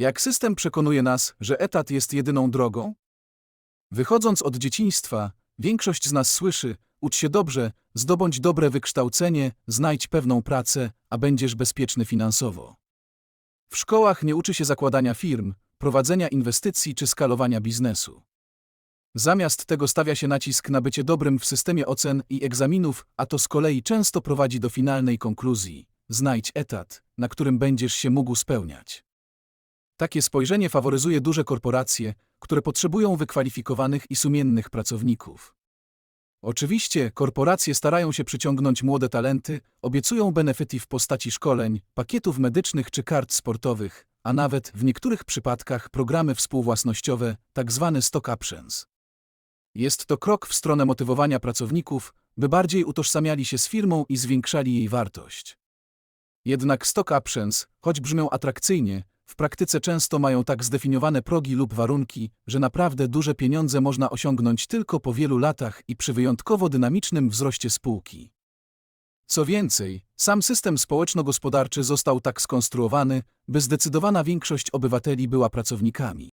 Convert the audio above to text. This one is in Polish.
Jak system przekonuje nas, że etat jest jedyną drogą? Wychodząc od dzieciństwa, większość z nas słyszy: ucz się dobrze, zdobądź dobre wykształcenie, znajdź pewną pracę, a będziesz bezpieczny finansowo. W szkołach nie uczy się zakładania firm, prowadzenia inwestycji czy skalowania biznesu. Zamiast tego stawia się nacisk na bycie dobrym w systemie ocen i egzaminów, a to z kolei często prowadzi do finalnej konkluzji: znajdź etat, na którym będziesz się mógł spełniać. Takie spojrzenie faworyzuje duże korporacje, które potrzebują wykwalifikowanych i sumiennych pracowników. Oczywiście korporacje starają się przyciągnąć młode talenty, obiecują benefity w postaci szkoleń, pakietów medycznych czy kart sportowych, a nawet w niektórych przypadkach programy współwłasnościowe, tzw. stock options. Jest to krok w stronę motywowania pracowników, by bardziej utożsamiali się z firmą i zwiększali jej wartość. Jednak stock options, choć brzmią atrakcyjnie, w praktyce często mają tak zdefiniowane progi lub warunki, że naprawdę duże pieniądze można osiągnąć tylko po wielu latach i przy wyjątkowo dynamicznym wzroście spółki. Co więcej, sam system społeczno-gospodarczy został tak skonstruowany, by zdecydowana większość obywateli była pracownikami.